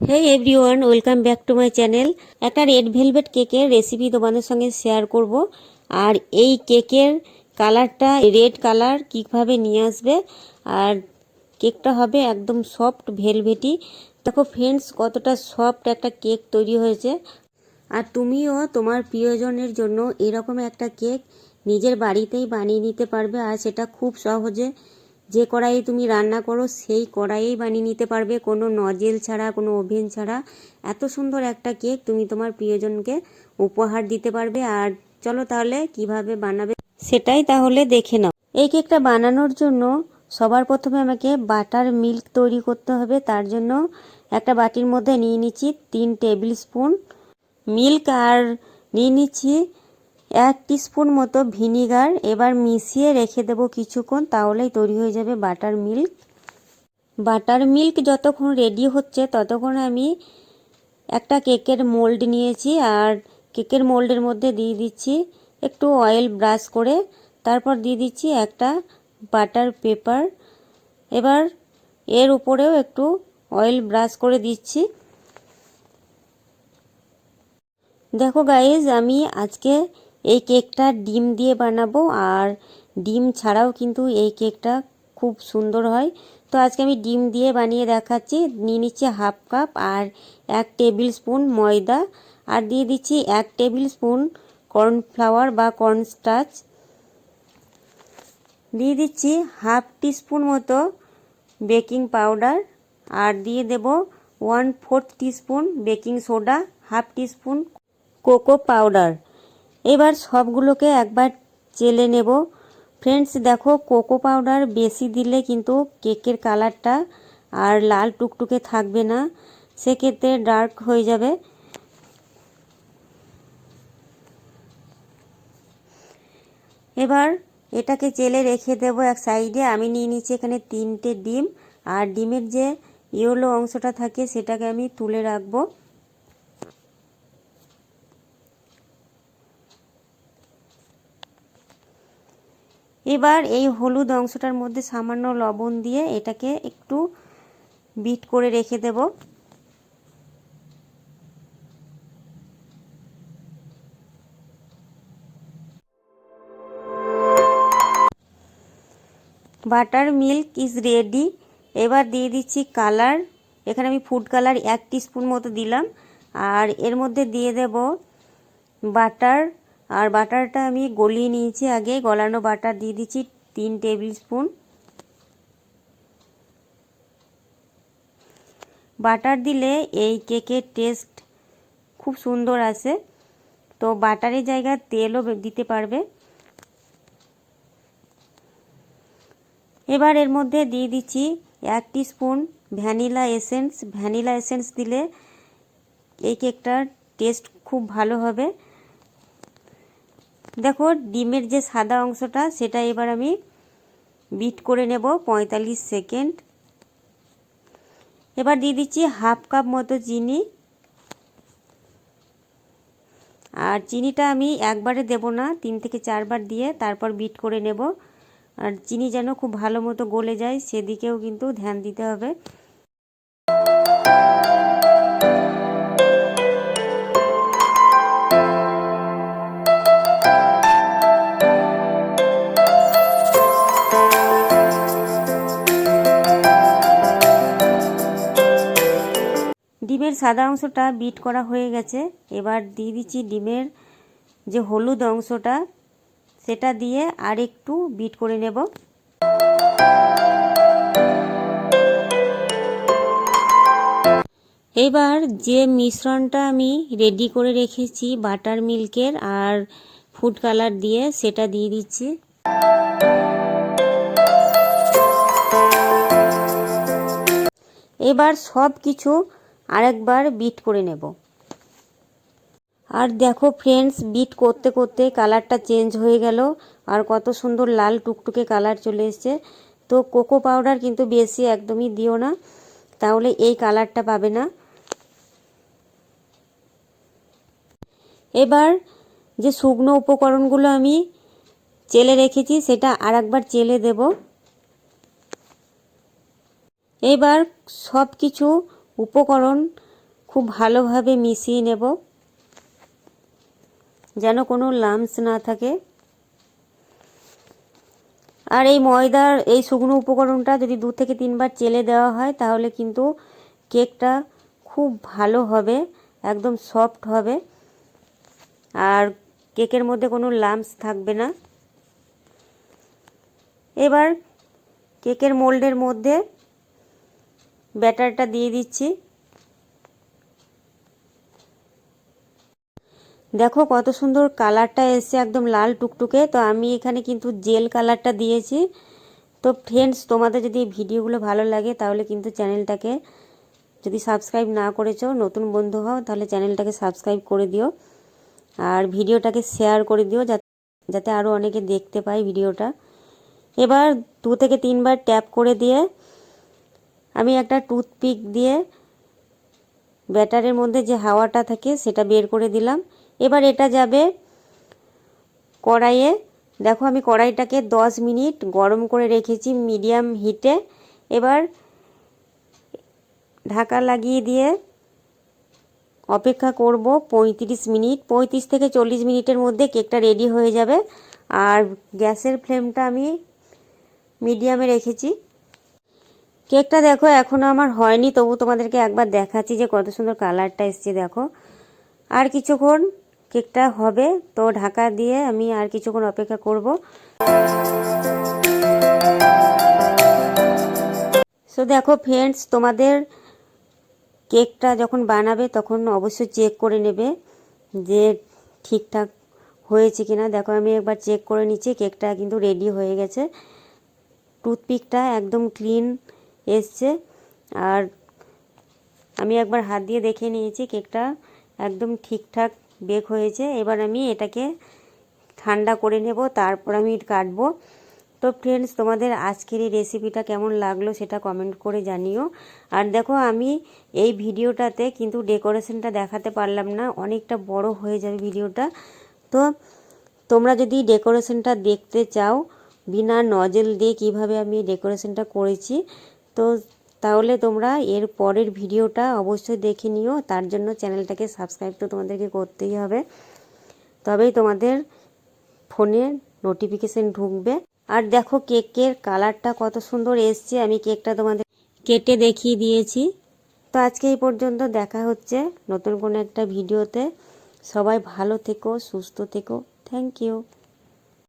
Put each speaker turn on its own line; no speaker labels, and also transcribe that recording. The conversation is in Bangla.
Hey everyone welcome back to my channel একটা রেড ভেলভেট কেকের রেসিপি তোমাদের সঙ্গে শেয়ার করব। আর এই কেকের কালারটা রেড কালার কীভাবে নিয়ে আসবে, আর কেকটা হবে একদম সফট ভেলভেটি দেখো ফ্রেন্ডস কতটা সফট একটা কেক তৈরি হয়েছে। আর তুমিও তোমার প্রিয়জনের জন্য এরকম একটা কেক নিজের বাড়িতেই বানিয়ে নিতে পারবে, আর সেটা খুব সহজে যে কড়াইয়ে তুমি রান্না করো, সেই কড়াইয়েই বানিয়ে নিতে পারবে। কোনো নজেল ছাড়া, কোনো ওভেন ছাড়া। এত সুন্দর একটা কেক তুমি তোমার প্রিয়জনকে উপহার দিতে পারবে। আর চলো তাহলে কীভাবে বানাবে সেটাই তাহলে দেখে নাও। এই কেকটা বানানোর জন্য সবার প্রথমে আমাকে বাটার মিল্ক তৈরি করতে হবে। তার জন্য একটা বাটির মধ্যে নিয়ে নিচ্ছি তিন টেবিল স্পুন মিল্ক। আর নিয়ে নিচ্ছি এক স্পুন মতো ভিনিগার এবার মিশিয়ে রেখে দেব কিছুক্ষণ, তাহলেই তৈরি হয়ে যাবে বাটার মিল্ক। বাটার মিল্ক যতক্ষণ রেডি হচ্ছে ততক্ষণ আমি একটা কেকের মোল্ড নিয়েছি আর কেকের মোল্ডের মধ্যে দিয়ে দিচ্ছি একটু অয়েল ব্রাশ করে, তারপর দিয়ে দিচ্ছি একটা বাটার পেপার এবার এর উপরেও একটু অয়েল ব্রাশ করে দিচ্ছি। দেখো গাইজ আমি আজকে এই কেকটা ডিম দিয়ে বানাবো আর ডিম ছাড়াও কিন্তু এই কেকটা খুব সুন্দর হয়। তো আজকে আমি ডিম দিয়ে বানিয়ে দেখাচ্ছি। নিয়ে নিচ্ছি হাফ কাপ আর এক টেবিল স্পুন ময়দা আর দিয়ে দিচ্ছি এক টেবিল স্পুন কর্নফ্লাওয়ার বা কর্নস্টাচ। দিয়ে দিচ্ছি হাফ টিস্পুন মতো বেকিং পাউডার আর দিয়ে দেব one fourth teaspoon baking soda, half teaspoon cocoa powder. এবার সবগুলোকে একবার চেলে নেব। ফ্রেন্ডস দেখো কোকো পাউডার বেশি দিলে কিন্তু কেকের কালারটা আর লাল টুকটুকে থাকবে না। সেক্ষেত্রে ডার্ক হয়ে যাবে। এবার এটাকে চেলে রেখে দেবো এক সাইডে আমি নিয়ে নিচ্ছি এখানে তিনটে ডিম। আর ডিমের যে ইয়েলো অংশটা থাকে, সেটাকে আমি তুলে রাখব। এবার এই হলুদ অংশটার মধ্যে সামান্য লবণ দিয়ে এটাকে একটু বিট করে রেখে দেব। Butter milk is ready. এবার দিয়ে দিচ্ছি কালার। এখানে আমি ফুড কালার এক স্পুন মতো দিলাম। আর এর মধ্যে দিয়ে দেব বাটার আর বাটারটা আমি গলিয়ে নিয়েছি আগে। গলানো বাটার দিয়ে দিচ্ছি তিন টেবিল স্পুন। বাটার দিলে এই কেকের টেস্ট খুব সুন্দর আসে তো বাটারের জায়গায় তেলও দিতে পারবে। এবার এর মধ্যে দিয়ে দিচ্ছি এক spoon vanilla essence. Vanilla essence দিলে এই কেকটার টেস্ট খুব ভালো হবে। দেখো, ডিমের যে সাদা অংশটা, সেটা এবার আমি বিট করে নেব পঁয়তাল্লিশ সেকেন্ড। এবার দিয়ে দিচ্ছি হাফ কাপ মতো চিনি। আর চিনিটা আমি একবারে দেব না, তিন থেকে চারবার দিয়ে তারপর বিট করে নেব। আর চিনি যেন খুব ভালো মতো গলে যায়, সেদিকেও কিন্তু ধ্যান দিতে হবে। ডিমের সাদা অংশটা বিট করা হয়ে গেছে। এবার দিয়ে দিচ্ছি ডিমের যে হলুদ অংশটা, সেটা দিয়ে আর একটু বিট করে নেব। এবার যে মিশ্রণটা আমি রেডি করে রেখেছি বাটার মিল্কের আর ফুড কালার দিয়ে, সেটা দিয়ে দিচ্ছি। এবার সব কিছু আরেকবার বিট করে নেব। আর দেখো ফ্রেন্ডস বিট করতে করতে কালারটা চেঞ্জ হয়ে গেল। আর কত সুন্দর লাল টুকটুকে কালার চলে এসছে। তো কোকো পাউডার কিন্তু বেশি একদমই দিও না। তাহলে এই কালারটা পাবে না। এবার যে শুকনো উপকরণগুলো আমি চেলে রেখেছি, সেটা আর একবার চেলে দেব। এবার সব কিছু উপকরণ খুব ভালোভাবে মিশিয়ে নেব, যেন কোনো লামস না থাকে। আর এই ময়দার, এই শুকনো উপকরণটা যদি দু থেকে তিনবার চেলে দেওয়া হয়, তাহলে কিন্তু কেকটা খুব ভালো হবে, একদম সফট হবে। আর কেকের মধ্যে কোনো লামস থাকবে না। এবার কেকের মোল্ডের মধ্যে ব্যাটারটা দিয়ে দিচ্ছি। দেখো কত সুন্দর কালারটা এসছে একদম লাল টুকটুকে। তো আমি এখানে কিন্তু জেল কালারটা দিয়েছি। তো ফ্রেন্ডস তোমাদের যদি ভিডিওগুলো ভালো লাগে, তাহলে কিন্তু চ্যানেলটাকে যদি সাবস্ক্রাইব না করেছ, নতুন বন্ধু হও, তাহলে চ্যানেলটাকে সাবস্ক্রাইব করে দিও। আর ভিডিওটাকে শেয়ার করে দিও যাতে আরও অনেকে দেখতে পায় ভিডিওটা। এবার দু থেকে তিনবার ট্যাপ করে দিয়ে আমি একটা টুথপিক দিয়ে ব্যাটারের মধ্যে যে হাওয়াটা থাকে সেটা বের করে দিলাম। এবার এটা যাবে কড়াইয়ে। দেখো আমি কড়াইটাকে দশ মিনিট গরম করে রেখেছি মিডিয়াম হিটে। এবার ঢাকা লাগিয়ে দিয়ে অপেক্ষা করব পঁয়ত্রিশ মিনিট। পঁয়ত্রিশ থেকে চল্লিশ মিনিটের মধ্যে কেকটা রেডি হয়ে যাবে। আর গ্যাসের ফ্লেমটা আমি মিডিয়ামে রেখেছি। কেকটা দেখো এখনও আমার হয়নি, তবু তোমাদেরকে একবার দেখাচ্ছি যে কত সুন্দর কালারটা এসছে, দেখো। আর কিছুক্ষণ কেকটা হবে, তো ঢাকা দিয়ে আমি আর কিছুক্ষণ অপেক্ষা করব। সো দেখো ফ্রেন্ডস তোমাদের কেকটা যখন বানাবে, তখন অবশ্যই চেক করে নেবে যে ঠিকঠাক হয়েছে কিনা। দেখো, আমি একবার চেক করে নিচ্ছি, কেকটা কিন্তু রেডি হয়ে গেছে। টুথপিকটা একদম ক্লিন এসছে। আর আমি একবার হাত দিয়ে দেখে নিয়েছি কেকটা একদম ঠিকঠাক বেক হয়েছে। এবার আমি এটাকে ঠান্ডা করে নেব, তারপর আমি কাটবো। তো ফ্রেন্ডস তোমাদের আজকের এই রেসিপিটা কেমন লাগল সেটা কমেন্ট করে জানিও। আর দেখো, আমি এই ভিডিওটাতে কিন্তু ডেকোরেশনটা দেখাতে পারলাম না, অনেকটা বড় হয়ে যাবে ভিডিওটা। তো তোমরা যদি ডেকোরেশনটা দেখতে চাও, বিনা নজেল দিয়ে কীভাবে আমি ডেকোরেশনটা করেছি তো তাহলে তোমরা এর পরের ভিডিওটা অবশ্যই দেখে নিও। তার জন্য চ্যানেলটাকে সাবস্ক্রাইব তো তোমাদেরকে করতেই হবে। তবেই তোমাদের ফোনে নোটিফিকেশান ঢুকবে। আর দেখো কেকের কালারটা কত সুন্দর এসছে। আমি কেকটা তোমাদের কেটে দেখিয়ে দিয়েছি। তো আজকে এই পর্যন্ত দেখা হচ্ছে নতুন কোনো একটা ভিডিওতে। সবাই ভালো থেকো, সুস্থ থেকো। Thank you